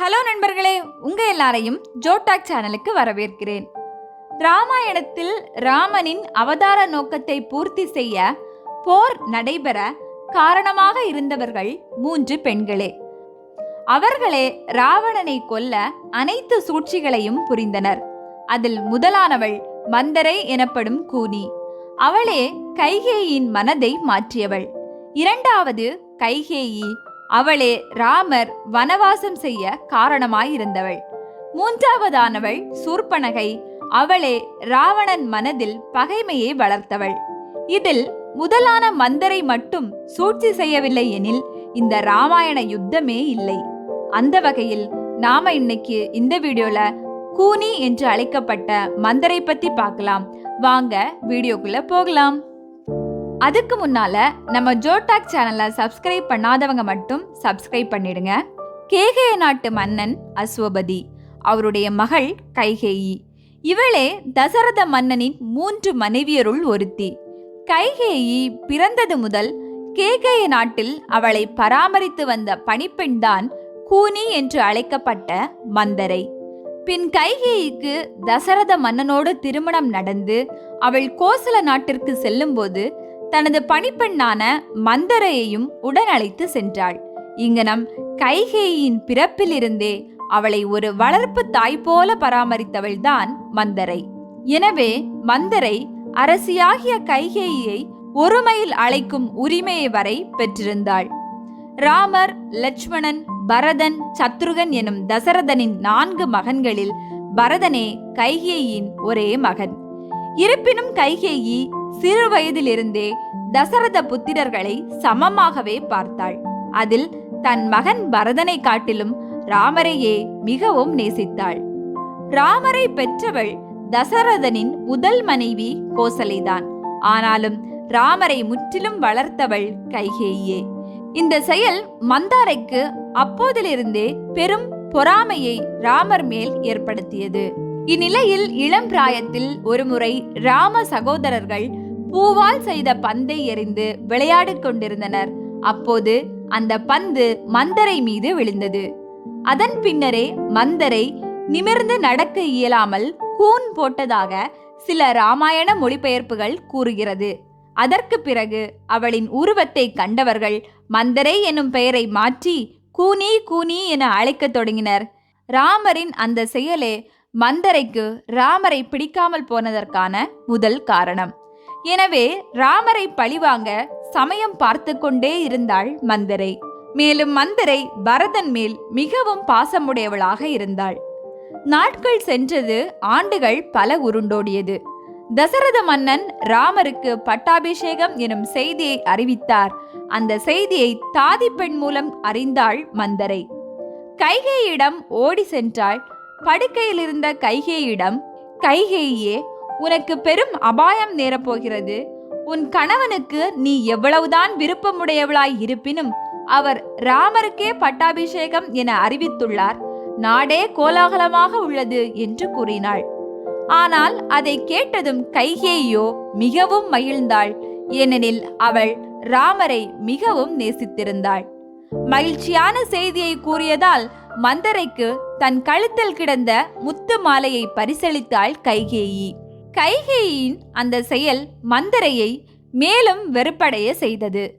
Hello நண்பர்களே உங்க எல்லாரையும் ஜோடாக் சேனலுக்கு வரவேற்கிறேன். ராமாயணத்தில் ராமனின் அவதார நோக்கத்தை பூர்த்தி செய்ய போர் நடைபெற காரணமாக இருந்தவர்கள் மூன்று பெண்களே. அவர்களே ராவணனை கொல்ல அனைத்து சூழ்ச்சிகளையும் புரிந்தனர். அதில் முதலானவள் மந்தரை எனப்படும் கூனி. அவளே கைகேயின் மனதை மாற்றியவள். இரண்டாவது கைகேயி அவளே ராமர் வனவாசம் செய்ய காரணமாயிருந்தவள். மூன்றாவதானவள் சூர்பனகை அவளே ராவணன் மனதில் பகைமையை வளர்த்தவள். இதில் முதலான மந்தரை மட்டும் சூழ்ச்சி செய்யவில்லை எனில் இந்த ராமாயண யுத்தமே இல்லை. அந்த வகையில் நாம இன்னைக்கு இந்த வீடியோல கூனி என்று அழைக்கப்பட்ட மந்தரை பத்தி பார்க்கலாம். வாங்க வீடியோக்குள்ள போகலாம். அதுக்கு முன்னால நம்ம ஜோடாக் சேனலை சப்ஸ்கிரைப் பண்ணாதவங்க மட்டும் சப்ஸ்கிரைப் பண்ணிடுங்க. கேகய நாட்டு மன்னன் அஸ்வபதி அவருடைய மகள் கைகேயி. இவளே தசரத மன்னனின் மூன்று மனைவியருள் ஒருத்தி. கைகேயி பிறந்தது முதல் கேகய நாட்டில் அவளை பராமரித்து வந்த பணிப்பெண்தான் கூனி என்று அழைக்கப்பட்ட மந்தரை. பின் கைகேயிக்கு தசரத மன்னனோடு திருமணம் நடந்து அவள் கோசல நாட்டிற்கு செல்லும்போது தனது பணிப்பெண்ணான மந்தரையையும் உடன் அழைத்து சென்றாள். இங்கனம் கைகேயின் பிறப்பிலிருந்தே அவளை ஒரு வளர்ப்பு தாய் போல பராமரித்தவள்தான் மந்தரை. எனவே மந்தரை அரசியாகிய கைகேயை ஒருமையில் அழைக்கும் உரிமையை வரை பெற்றிருந்தாள். ராமர் லட்சுமணன் பரதன் சத்ருகன் எனும் தசரதனின் நான்கு மகன்களில் பரதனே கைகேயின் ஒரே மகன். இருப்பினும் கைகேயி சிறு வயதிலிருந்தே தசரத புத்திரர்களை சமமாகவே பார்த்தாள். அதில் தன் மகன் பரதனை காட்டிலும் ராமரையே மிகவும் நேசித்தாள். ராமரை பெற்றவள் தசரதனின் முதல் மனைவி கோசலைதான். ஆனாலும் ராமரை முற்றிலும் வளர்த்தவள் கைகேயே இந்த செயல் மந்தாரைக்கு அப்போதிலிருந்தே பெரும் பொறாமையை ராமர் மேல் ஏற்படுத்தியது. இந்நிலையில் இளம் பிராயத்தில் ஒருமுறை ராம சகோதரர்கள் பூவால் செய்த பந்தை எறிந்து விளையாடிக் கொண்டிருந்தனர். அப்போது அந்த பந்து மந்தரை மீது விழுந்தது. அதன் பின்னரே மந்தரை நிமிர்ந்து நடக்க இயலாமல் கூன் போட்டதாக சில ராமாயண மொழிபெயர்ப்புகள் கூறுகிறது. அதற்கு பிறகு அவளின் உருவத்தை கண்டவர்கள் மந்தரை எனும் பெயரை மாற்றி கூனி கூனி என அழைக்கத் தொடங்கினர். ராமரின் அந்த செயலே மந்தரைக்கு ராமரை பிடிக்காமல் போனதற்கான முதல் காரணம். எனவே ராமரை பழிவாங்க சமயம் பார்த்து கொண்டே இருந்தாள் மந்தரை. மேலும் மந்தரை பரதன் மேல் மிகவும் பாசமுடையவளாக இருந்தாள். நாட்கள் சென்றது ஆண்டுகள் பல உருண்டோடியது. தசரத மன்னன் ராமருக்கு பட்டாபிஷேகம் எனும் செய்தியை அறிவித்தார். அந்த செய்தியை தாதி பெண் மூலம் அறிந்தாள் மந்தரை. கைகேயிடம் ஓடி சென்றாள். படுக்கையில் இருந்த கைகேயிடம் கைகேயே உனக்கு பெரும் அபாயம் நேரப்போகிறது. உன் கணவனுக்கு நீ எவ்வளவுதான் விருப்பமுடையவளாய் இருப்பினும் அவர் ராமருக்கே பட்டாபிஷேகம் என அறிவித்துள்ளார். நாடே கோலாகலமாக உள்ளது என்று கூறினாள். ஆனால் அதை கேட்டதும் கைகேயோ மிகவும் மகிழ்ந்தாள். ஏனெனில் அவள் ராமரை மிகவும் நேசித்திருந்தாள். மகிழ்ச்சியான செய்தியை கூறியதால் மந்தரைக்கு தன் கழுத்தில் கிடந்த முத்து மாலையை பரிசளித்தாள் கைகேயி. கைகேயின் அந்த செயல் மந்தரையை மேலும் வெறுப்படைய செய்தது.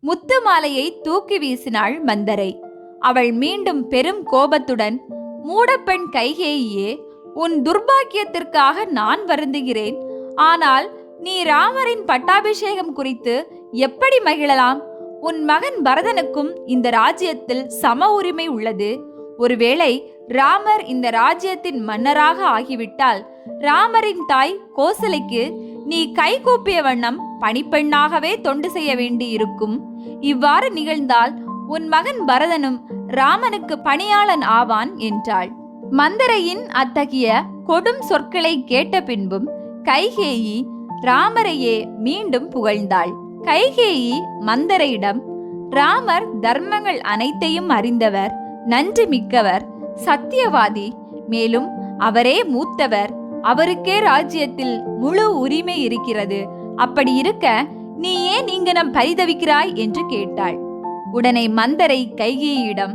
முத்து மாலையை தூக்கி வீசினாள் மந்தரை. அவள் மீண்டும் பெரும் கோபத்துடன் மூடப்பெண் கைகேயியே உன் துர்பாக்கியத்திற்காக நான் வருந்துகிறேன். ஆனால் நீ ராமரின் பட்டாபிஷேகம் குறித்து எப்படி மகிழலாம்? உன் மகன் பரதனுக்கும் இந்த ராஜ்யத்தில் சம உரிமை உள்ளது. ஒருவேளை ராமர் இந்த ராஜ்யத்தின் மன்னராக ஆகிவிட்டால் ராமரின் தாய் கோசலைக்கு நீ கைகூப்பிய வண்ணம் பணிப்பெண்ணாகவே தொண்டு செய்ய வேண்டியிருக்கும். இவ்வாறு நிகழ்ந்தால் உன் மகன் பரதனும் ராமனுக்கு பணியாளன் ஆவான் என்றாள். மந்தரையின் அத்தகைய கொடும் சொற்களை கேட்ட பின்பும் கைகேயி ராமரையே மீண்டும் புகழ்ந்தாள். கைகேயி மந்தரையிடம் ராமர் தர்மங்கள் அனைத்தையும் அறிந்தவர் நன்றி மிக்கவர் சத்தியவாதி மேலும் அவரே மூத்தவர் அவருக்கே ராஜ்யத்தில் முழு உரிமை இருக்கிறது. அப்படி இருக்க நீ ஏன் இங்கனம் பரிதவிக்கிறாய் என்று கேட்டாள். உடனே மந்தரை கைகியிடம்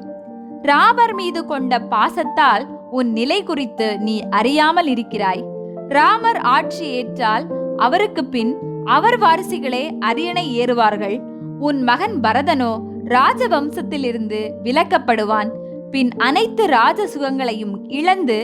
ராமர் மீது கொண்ட பாசத்தால் உன் நிலை குறித்து நீ அறியாமல் இருக்கிறாய். ராமர் ஆட்சி ஏற்றால் அவருக்கு பின் அவர் வாரிசுகளே அரியணை ஏறுவார்கள். உன் மகன் பரதனோ ராஜவம்சத்திலிருந்து விலக்கப்படுவான். பின் அனைத்து ராஜ சுகங்களையும் இழந்து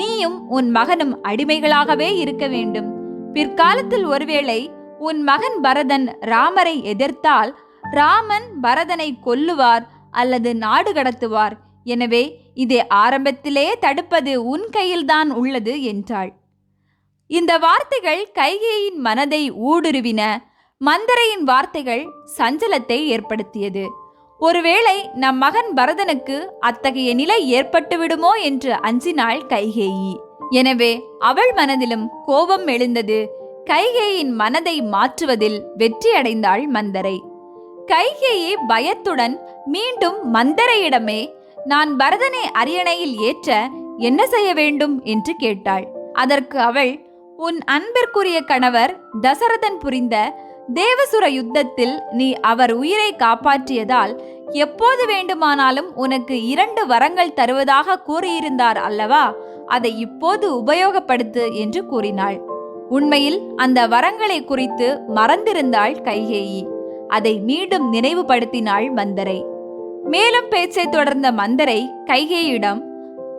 நீயும் உன் மகனும் அடிமைகளாகவே இருக்க வேண்டும். பிற்காலத்தில் ஒருவேளை உன் மகன் பரதன் ராமரை எதிர்த்தால் ராமன் பரதனை கொல்லுவார் அல்லது நாடு கடத்துவார். எனவே இதை ஆரம்பத்திலே தடுப்பது உன் கையில்தான் உள்ளது என்றாள். இந்த வார்த்தைகள் கைகேயின் மனதை ஊடுருவின. மந்தரையின் வார்த்தைகள் சஞ்சலத்தை ஏற்படுத்தியது. ஒருவேளை நம் மகன் பரதனுக்கு அத்தகைய நிலை ஏற்பட்டுவிடுமோ என்று அஞ்சினாள் கைகேயி. எனவே அவள் மனதிலும் கோபம் எழுந்தது. கைகேயின் மனதை மாற்றுவதில் வெற்றியடைந்தாள் மந்தரை. கைகேயி பயத்துடன் மீண்டும் மந்தரையிடமே நான் பரதனை அரியணையில் ஏற்ற என்ன செய்ய வேண்டும்? என்று கேட்டாள். அதற்கு அவள் உன் அன்பிற்குரிய கணவர் தசரதன் புரிந்த தேவசுர யுத்தத்தில் நீ அவர் உயிரை காப்பாற்றியதால் எப்போது வேண்டுமானாலும் உனக்கு இரண்டு வரங்கள் தருவதாக கூறியிருந்தார் அல்லவா? அதை இப்போது உபயோகப்படுத்து என்று கூறினாள். உண்மையில் அந்த வரங்களை குறித்து மறந்திருந்தாள் கைகேயி. அதை மீண்டும் நினைவுபடுத்தினாள் மந்தரை. மேலும் பேச்சை தொடர்ந்த மந்தரை கைகேயிடம்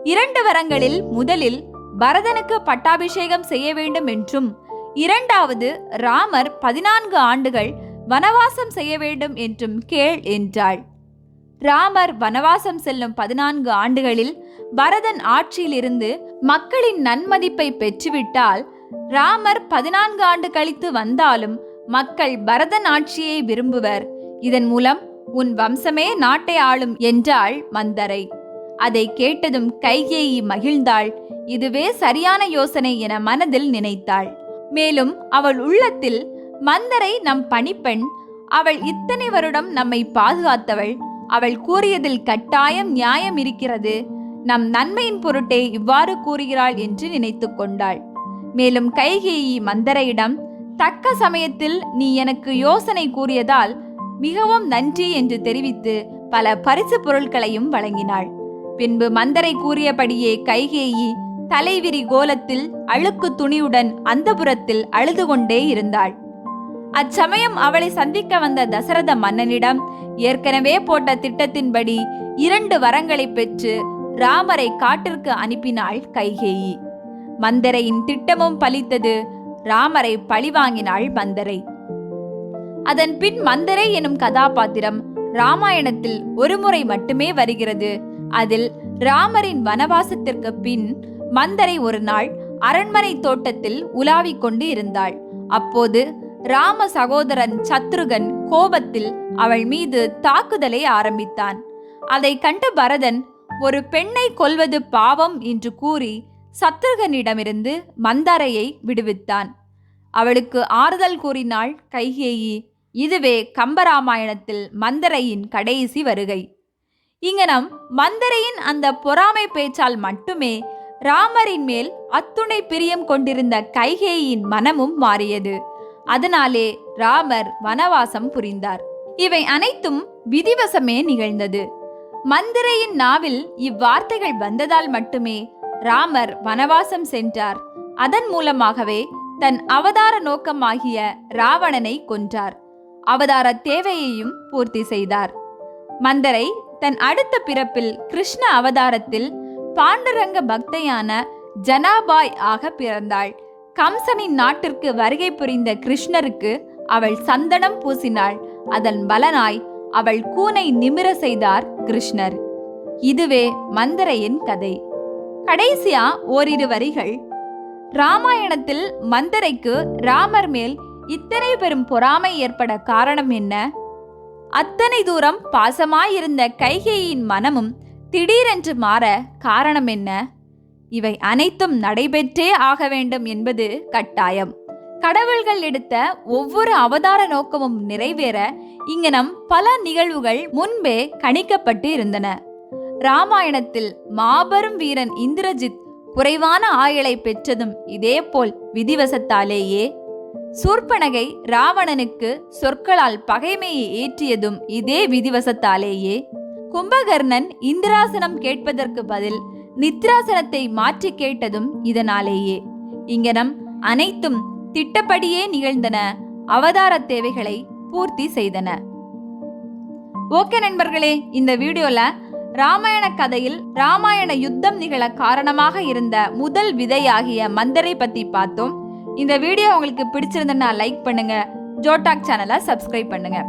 இரண்டு வரங்களில் முதலில் பரதனுக்கு பட்டாபிஷேகம் செய்ய வேண்டும் என்றும் இரண்டாவது ராமர் பதினான்கு ஆண்டுகள் வனவாசம் செய்ய வேண்டும் என்றும் கேள் என்றாள். ராமர் வனவாசம் செல்லும் பதினான்கு ஆண்டுகளில் பரதன் ஆட்சியிலிருந்து மக்களின் நன்மதிப்பை பெற்றுவிட்டால் ராமர் பதினான்கு ஆண்டு கழித்து வந்தாலும் மக்கள் பரதன் ஆட்சியை விரும்புவர். இதன் மூலம் உன் வம்சமே நாட்டை ஆளும் என்றாள் மந்தரை. அதை கேட்டதும் கைகேயி மகிழ்ந்தாள். இதுவே சரியான யோசனை என மனதில் நினைத்தாள். மேலும் அவள் உள்ளத்தில் மந்தரை நம் பணிப்பெண் அவள் இத்தனை வருடம் நம்மை பாதுகாத்தவள். அவள் கூறியதில் கட்டாயம் நியாயம் இருக்கிறது. நம் நன்மையின் பொருட்டே இவ்வாறு கூறுகிறாள் என்று நினைத்து கொண்டாள். மேலும் கைகேயி மந்தரையிடம் தக்க சமயத்தில் நீ எனக்கு யோசனை கூறியதால் மிகவும் நன்றி என்று தெரிவித்து பல பரிசு பொருட்களையும் வழங்கினாள். பின்பு மந்தரை கூறியபடியே கைகேயி தலைவிரி கோலத்தில் அழுக்கு துணியுடன் அந்தபுரத்தில் அழுது கொண்டே இருந்தாள். அச்சமயம் அவளை சந்திக்க வந்த தசரத மன்னனிடம் ஏற்கனவே போட்ட திட்டத்தின்படி இரண்டு வரங்களை பெற்று ராமரை காட்டிற்கு அனுப்பினாள் கைகேயி. மந்தரையின் திட்டமும் பலித்தது ராமரை பழிவாங்கினாள் மந்தரை. அதன் பின் மந்தரை எனும் கதாபாத்திரம் ராமாயணத்தில் ஒருமுறை மட்டுமே வருகிறது. அதில் ராமரின் வனவாசத்திற்கு பின் மந்தரை ஒரு நாள் அரண்மனை தோட்டத்தில் உலாவிக் கொண்டு இருந்தாள். அப்போது ராம சகோதரன் சத்ருகன் கோபத்தில் அவள் மீது தாக்குதலை ஆரம்பித்தான். அதை கண்ட பரதன் ஒரு பெண்ணை கொல்வது பாவம் என்று கூறி சத்ருகனிடமிருந்து மந்தாரையை விடுவித்தான். அவளுக்கு ஆறுதல் கூறினாள் கைகேயி இதுவே கம்பராமாயணத்தில் மந்தரையின் கடைசி வருகை. இங்கனம் மந்தரையின் அந்த பொறாமை பேச்சால் மட்டுமே ராமரின் மேல் அத்துணை பிரியம் கொண்டிருந்த கைகேயின் மனமும் மாறியது. அதனாலே ராமர் வனவாசம் புரிந்தார். இவை அனைத்தும் விதிவசமே நிகழ்ந்தது. மந்திரையின் நாவில் இவ்வார்த்தைகள் வந்ததால் மட்டுமே ராமர் வனவாசம் சென்றார். அதன் மூலமாகவே தன் அவதார நோக்கமாகிய ராவணனை கொன்றார். அவதார தேவையையும் பூர்த்தி செய்தார். மந்தரை தன் அடுத்த பிறப்பில் கிருஷ்ண அவதாரத்தில் பாண்டரங்க பக்தையான ஜனாபாய் ஆக பிறந்தாள். கம்சனின் நாட்டிற்கு வருகை புரிந்த கிருஷ்ணருக்கு அவள் சந்தனம் பூசினாள். அதன் பலனாய் அவள் கூனை நிமிர செய்தார் கிருஷ்ணர். இதுவே மந்தரையின் கதை. கடைசியா ஓரிரு வரிகள். ராமாயணத்தில் மந்தரைக்கு ராமர் மேல் இத்தனை பெரும் பொறாமை ஏற்பட காரணம் என்ன? அத்தனை தூரம் பாசமாயிருந்த கைகேயின் மனமும் திடீரென்று மாற காரணம் என்ன? இவை அனைத்தும் நடைபெற்றே ஆக வேண்டும் என்பது கட்டாயம். கடவுள்கள் எடுத்த ஒவ்வொரு அவதார நோக்கமும் நிறைவேற இங்கனம் பல நிகழ்வுகள் முன்பே கணிக்கப்பட்டு இருந்தன. ராமாயணத்தில் மாபெரும் வீரன் இந்திரஜித் குறைவான ஆயுளை பெற்றதும் இதேபோல் விதிவசத்தாலேயே. சூர்பனகை ராவணனுக்கு சொற்களால் பகைமையை ஏற்றியதும் இதே விதிவசத்தாலேயே. கும்பகர்ணன் இந்திராசனம் கேட்பதற்கு பதில் நித்ராசனத்தை மாற்றி கேட்டதும் இதனாலேயே. இங்கனம் அனைத்தும் திட்டப்படியே நிகழ்ந்தன. அவதார தேவைகளை பூர்த்தி செய்தன. ஓகே நண்பர்களே இந்த வீடியோல ராமாயண கதையில் ராமாயண யுத்தம் நிகழ காரணமாக இருந்த முதல் விதையாகிய மந்தரை பத்தி பார்த்தோம். இந்த வீடியோ உங்களுக்கு பிடிச்சிருந்தனா லைக் பண்ணுங்க. ஜோடாக் சேனலை சப்ஸ்கிரைப் பண்ணுங்க.